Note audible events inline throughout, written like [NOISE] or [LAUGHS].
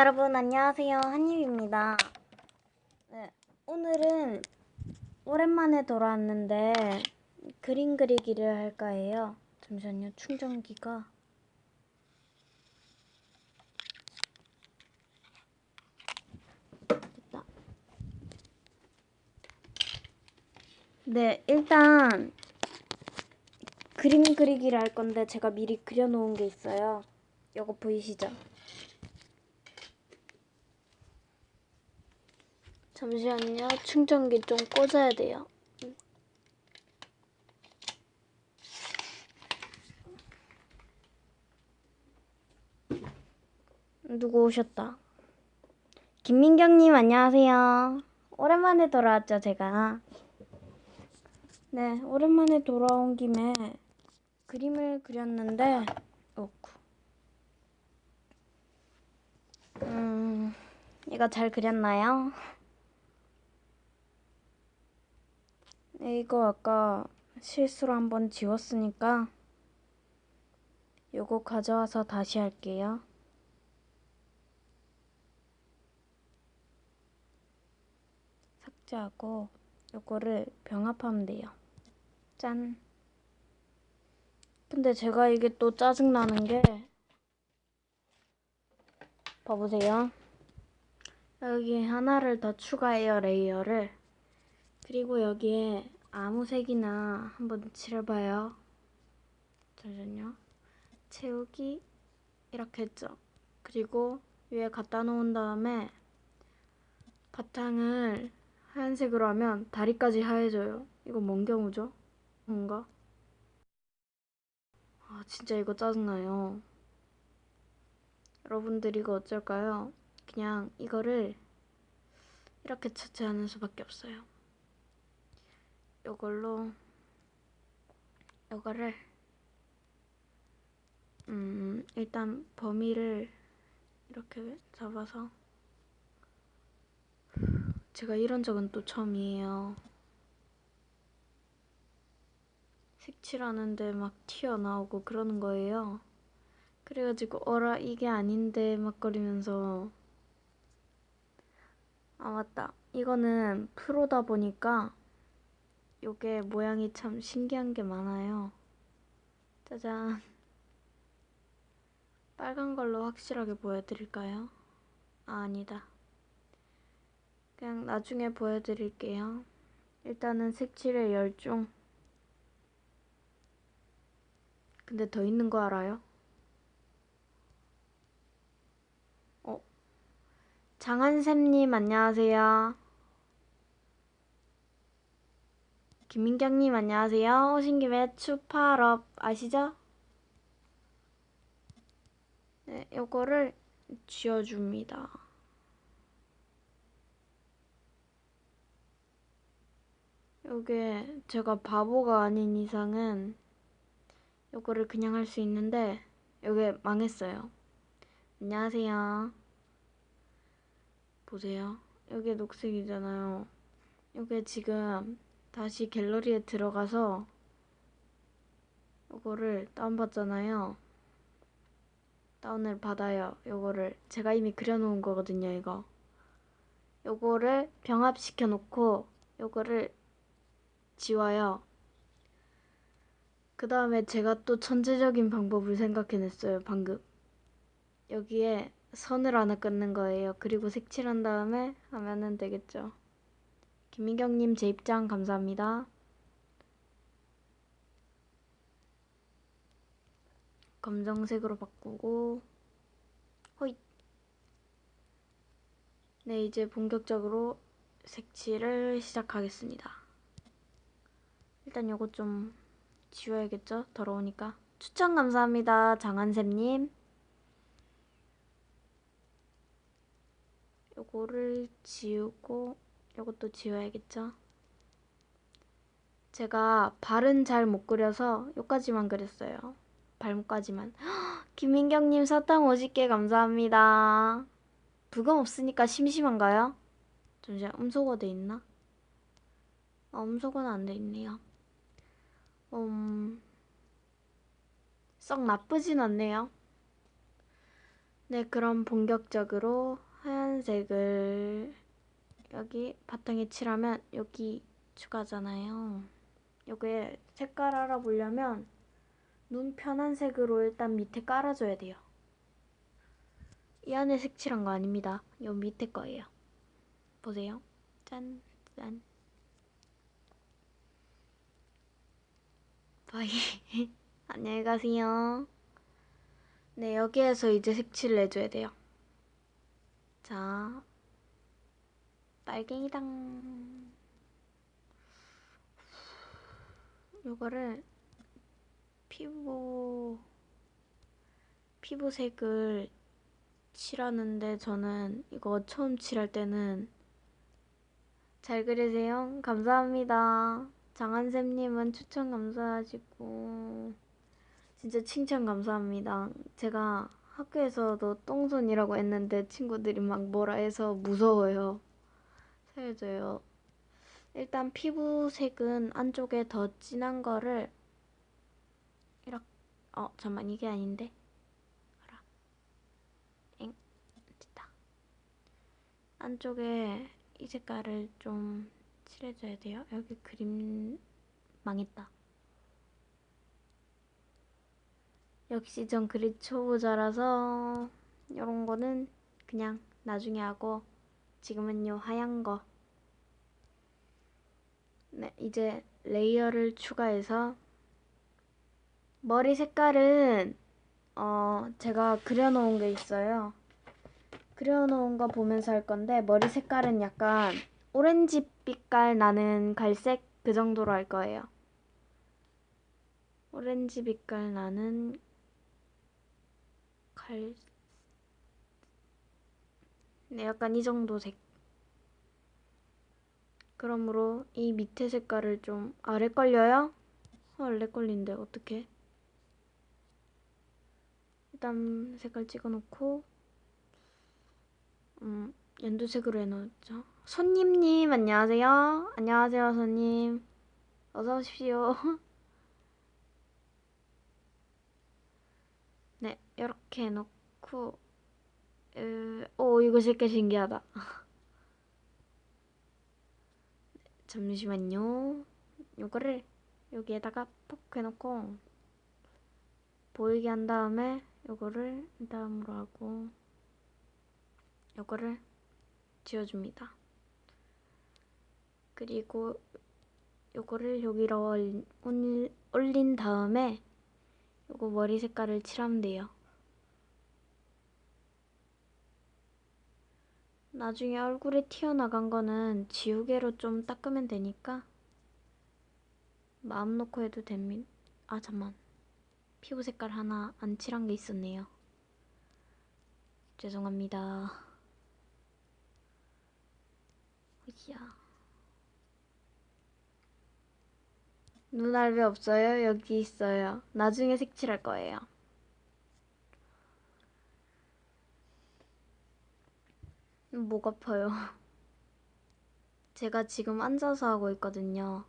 여러분 안녕하세요 한입입니다. 네, 오늘은 오랜만에 돌아왔는데 그림 그리기를 할까 해요. 잠시만요 충전기가 됐다. 네 일단 그림 그리기를 할 건데 제가 미리 그려놓은 게 있어요. 요거 보이시죠? 잠시만요. 충전기 좀 꽂아야 돼요. 누구 오셨다. 김민경님 안녕하세요. 오랜만에 돌아왔죠 제가. 네, 오랜만에 돌아온 김에 그림을 그렸는데, 어쿠. 음, 이거 잘 그렸나요? 네, 이거 아까 실수로 한번 지웠으니까 요거 가져와서 다시 할게요. 삭제하고 요거를 병합하면 돼요. 짠. 근데 제가 이게 또 짜증나는 게 봐보세요. 여기 하나를 더 추가해요, 레이어를. 그리고 여기에 아무 색이나 한번 칠해봐요. 잠시만요. 채우기 이렇게 했죠. 그리고 위에 갖다 놓은 다음에 바탕을 하얀색으로 하면 다리까지 하얘져요. 이거 뭔 경우죠? 뭔가? 아 진짜 이거 짜증나요. 여러분들 이거 어쩔까요? 그냥 이거를 이렇게 처치하는 수밖에 없어요. 요걸로 요거를 음 일단 범위를 이렇게 잡아서 제가 이런 적은 또 처음이에요. 색칠하는데 막 튀어나오고 그러는 거예요. 그래가지고 어라 이게 아닌데 막 거리면서 아 맞다 이거는 프로다 보니까 요게 모양이 참 신기한 게 많아요. 짜잔. 빨간 걸로 확실하게 보여드릴까요? 아, 아니다. 그냥 나중에 보여드릴게요. 일단은 색칠의 열중. 근데 더 있는 거 알아요? 어? 장한샘님 안녕하세요. 김민경님 안녕하세요. 오신 김에 추파럽 아시죠? 네, 요거를 지워줍니다. 요게 제가 바보가 아닌 이상은 요거를 그냥 할 수 있는데 요게 망했어요. 안녕하세요. 보세요. 요게 녹색이잖아요. 요게 지금 다시 갤러리에 들어가서 요거를 다운받잖아요. 다운을 받아요. 요거를 제가 이미 그려놓은 거거든요. 이거. 요거를 병합시켜 놓고 요거를 지워요. 그 다음에 제가 또 천재적인 방법을 생각해냈어요. 방금. 여기에 선을 하나 끊는 거예요. 그리고 색칠한 다음에 하면은 되겠죠. 김민경님 제 입장 감사합니다. 검정색으로 바꾸고 호잇 네 이제 본격적으로 색칠을 시작하겠습니다. 일단 요거 좀 지워야겠죠? 더러우니까 추천 감사합니다. 장한샘님 요거를 지우고 요것도 지워야겠죠? 제가 발은 잘 못 그려서 요까지만 그렸어요. 발목까지만. [GASPS] 김민경님 사탕 50개 감사합니다. 부금 없으니까 심심한가요? 잠시만 음소거 돼 있나? 아, 음소거는 안 돼 있네요. 음, 썩 나쁘진 않네요. 네, 그럼 본격적으로 하얀색을 여기 바탕에 칠하면 여기 추가잖아요. 여기에 색깔 알아보려면 눈 편한 색으로 일단 밑에 깔아줘야 돼요. 이 안에 색칠한 거 아닙니다. 요 밑에 거예요. 보세요. 짠, 짠. 바이. [LAUGHS] 안녕히 가세요. 네, 여기에서 이제 색칠을 해줘야 돼요. 자, 빨갱이당. 요거를 피부, 피부색을 칠하는데 저는 이거 처음 칠할 때는 잘 그리세요. 감사합니다. 장한샘님은 추천 감사하시고 진짜 칭찬 감사합니다. 제가 학교에서도 똥손이라고 했는데 친구들이 막 뭐라 해서 무서워요. 살려줘요. 일단 피부색은 안쪽에 더 진한 거를 이렇게 어 잠만 이게 아닌데 알아 엥 됐다 안쪽에 이 색깔을 좀 칠해줘야 돼요. 여기 그림 망했다. 역시 전 그리 초보자라서 이런 거는 그냥 나중에 하고 지금은 요 하얀 거. 네, 이제 레이어를 추가해서 머리 색깔은 어 제가 그려놓은 게 있어요. 그려놓은 거 보면서 할 건데 머리 색깔은 약간 오렌지 빛깔 나는 갈색 그 정도로 할 거예요. 오렌지 빛깔 나는 갈, 네, 약간 이 정도 색. 그러므로 이 밑에 색깔을 좀 아래 걸려요? 헐, 내 걸린데 어떡해? 일단 색깔 찍어놓고 음, 연두색으로 해놓죠. 손님님 안녕하세요. 안녕하세요 손님. 어서 오십시오. [LAUGHS] 네, 이렇게 해놓고 으, 오 이거 진짜 신기하다. 잠시만요. 요거를 여기에다가 푹 해놓고 보이게 한 다음에 요거를 다음으로 하고 요거를 지워줍니다. 그리고 요거를 여기로 올린, 올린 다음에 요거 머리 색깔을 칠하면 돼요. 나중에 얼굴에 튀어나간 거는 지우개로 좀 닦으면 되니까 마음 놓고 해도 됩니다. 아 잠만 피부 색깔 하나 안 칠한 게 있었네요. 죄송합니다. 이야. 눈알 왜 없어요? 여기 있어요. 나중에 색칠할 거예요. 목 아파요. [LAUGHS] 제가 지금 앉아서 하고 있거든요.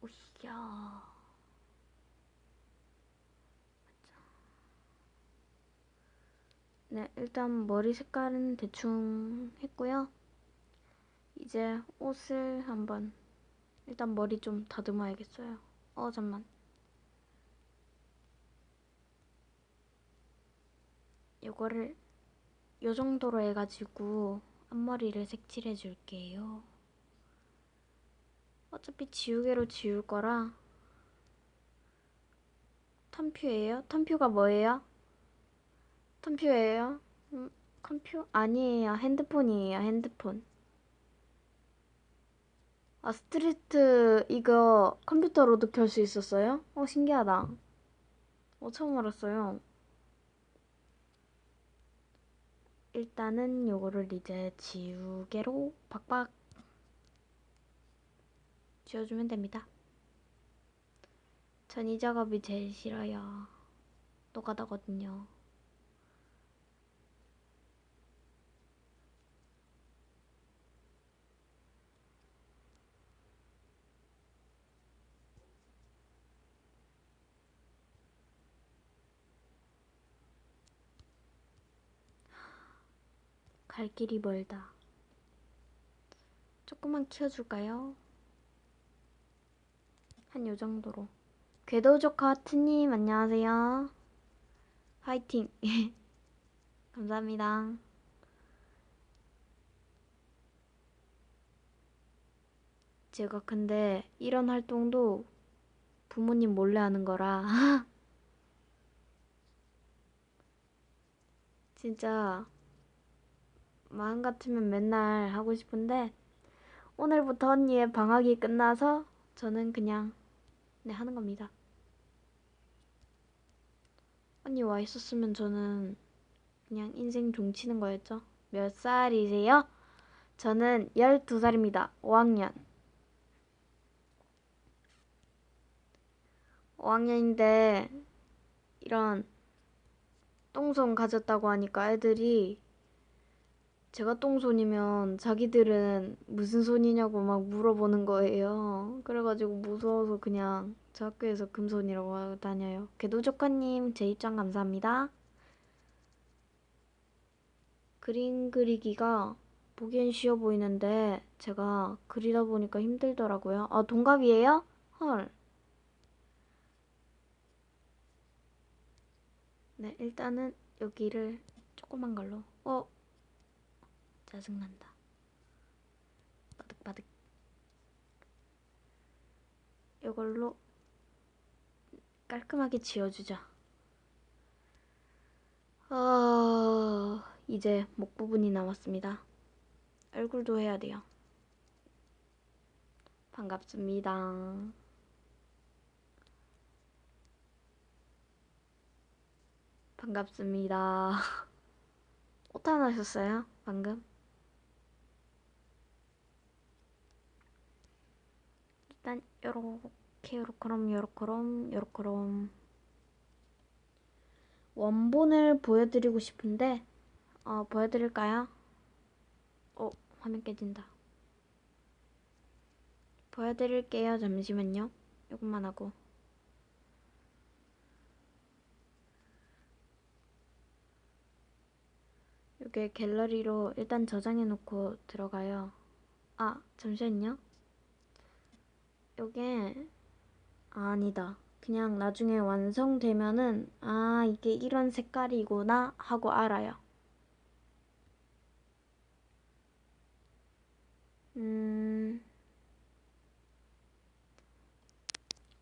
오이야. 네, 일단 머리 색깔은 대충 했고요. 이제 옷을 한번 일단 머리 좀 다듬어야겠어요. 어, 잠만. 이거를 요 정도로 해가지고 앞머리를 색칠해 줄게요. 어차피 지우개로 지울 거라 텀퓨예요? 텀퓨가 뭐예요? 텀퓨예요? 음, 컴퓨? 아니에요. 핸드폰이에요. 핸드폰. 아, 스트리트 이거 컴퓨터로도 켤 수 있었어요? 어, 신기하다. 어, 처음 알았어요. 일단은 요거를 이제 지우개로 박박 지워주면 됩니다. 전 이 작업이 제일 싫어요. 노가다거든요. 갈 길이 멀다. 조금만 키워줄까요? 한 요 정도로. 궤도조카 하트님 안녕하세요. 화이팅. [LAUGHS] 감사합니다. 제가 근데 이런 활동도 부모님 몰래 하는 거라 [LAUGHS] 진짜 마음 같으면 맨날 하고 싶은데 오늘부터 언니의 방학이 끝나서 저는 그냥 네 하는 겁니다. 언니 와 있었으면 저는 그냥 인생 종치는 거였죠. 몇 살이세요? 저는 12살입니다. 5학년. 5학년인데 이런 똥손 가졌다고 하니까 애들이 제가 똥손이면 자기들은 무슨 손이냐고 막 물어보는 거예요. 그래가지고 무서워서 그냥 저 학교에서 금손이라고 하고 다녀요. 개도조카님 제 입장 감사합니다. 그림 그리기가 보기엔 쉬워 보이는데 제가 그리다 보니까 힘들더라고요. 아 동갑이에요? 헐. 네, 일단은 여기를 조그만 걸로. 어, 짜증난다. 바득바득. 이걸로 깔끔하게 지워주자. 어, 이제 목 부분이 남았습니다. 얼굴도 해야 돼요. 반갑습니다. 반갑습니다. [LAUGHS] 오타 나셨어요? 방금? 일단 요렇게 요렇게럼 요렇게럼 요렇게럼 원본을 보여드리고 싶은데 어 보여드릴까요? 어 화면 깨진다. 보여드릴게요. 잠시만요. 이것만 하고. 이게 갤러리로 일단 저장해 놓고 들어가요. 아, 잠시만요. 요게 아, 아니다. 그냥 나중에 완성되면은 아, 이게 이런 색깔이구나 하고 알아요. 음.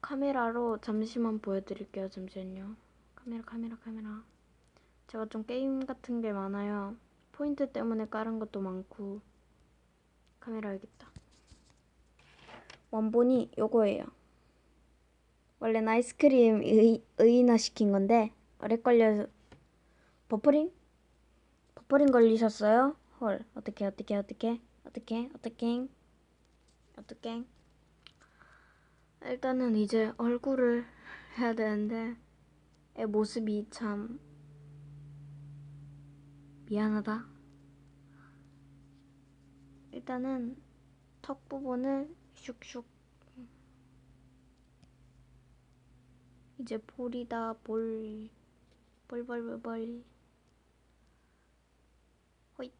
카메라로 잠시만 보여드릴게요. 잠시만요. 카메라, 카메라, 카메라. 제가 좀 게임 같은 게 많아요. 포인트 때문에 깔은 것도 많고. 카메라 여기 있다. 원본이 요거예요. 원래는 아이스크림 의, 의인화 시킨 건데 오래 걸려서 버퍼링? 버퍼링 걸리셨어요? 헐 어떻게 어떻게 어떻게 어떻게 어떻게 어떻게 일단은 이제 얼굴을 해야 되는데 애 모습이 참 미안하다. 일단은 턱 부분을 슉슉. 이제 볼이다 볼. 볼볼볼볼. 호잇.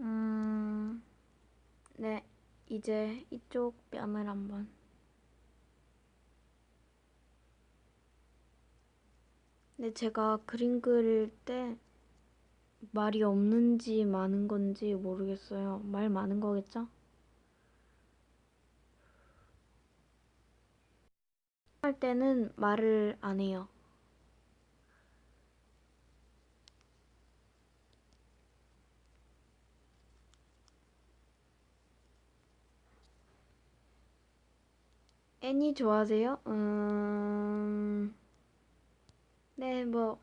음, 네. 이제 이쪽 뺨을 한번 근데 제가 그림 그릴 때 말이 없는지 많은 건지 모르겠어요. 말 많은 거겠죠? 할 때는 말을 안 해요. 애니 좋아하세요? 음... 네, 뭐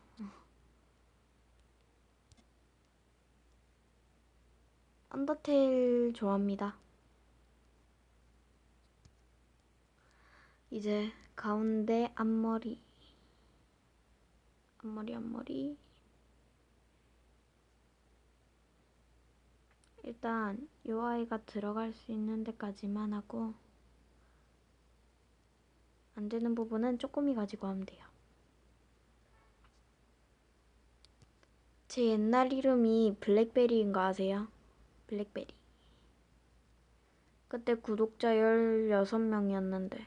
언더테일 좋아합니다. 이제 가운데 앞머리 앞머리 앞머리 일단 요 아이가 들어갈 수 있는 데까지만 하고 안 되는 부분은 쪼꼬미 가지고 하면 돼요. 제 옛날 이름이 블랙베리인 거 아세요? 블랙베리. 그때 구독자 16명이었는데